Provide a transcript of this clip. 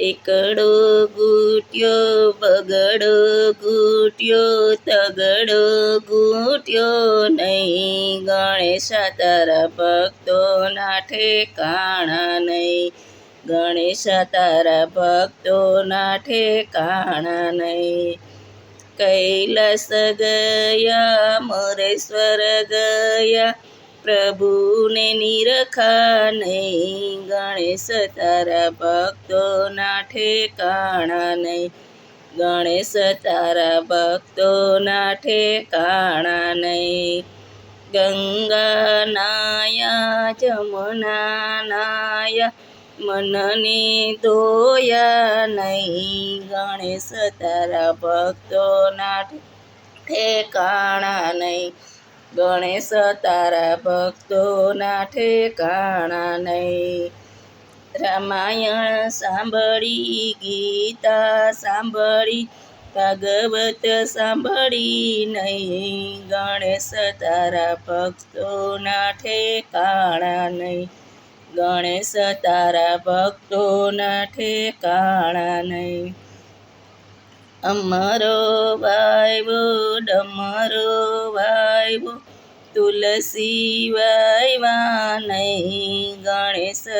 એકડો ગુટ્યો, બગડો ગુટ્યો, તગડો ગુટ્યો નહીં. ગણેશ તારા ભક્તોના ઠેકાણા નહીં. ગણેશ તારા ભક્તોના ઠેકાણા નહીં. કૈલાસ ગયા, મોરેશ્વર ગયા, પ્રભુને નિરખા નહીં. ગણેશ તારા ભક્તોના ઠેકાણા નહીં. ગણેશ તારા ભક્તોના ઠેકાણા નહીં. ગંગા નાયા, જમુના નાયા, મનની ધોયા નહીં. ગણેશ તારા ભક્તોના ઠેકાણા નહીં. ગણેશ તારા ભક્તોના ઠેકાણા નહીં. રામાયણ સાંભળી, ગીતા સાંભળી, ભાગવત સાંભળી નહીં, ગણેશ તારા ભક્તોના ઠેકાણા નહીં, ગણેશ તારા ભક્તોના ઠેકાણા નહીં. અમરો વાયવો, ડમરો વાયવો, તુલસી વાયવા નહીં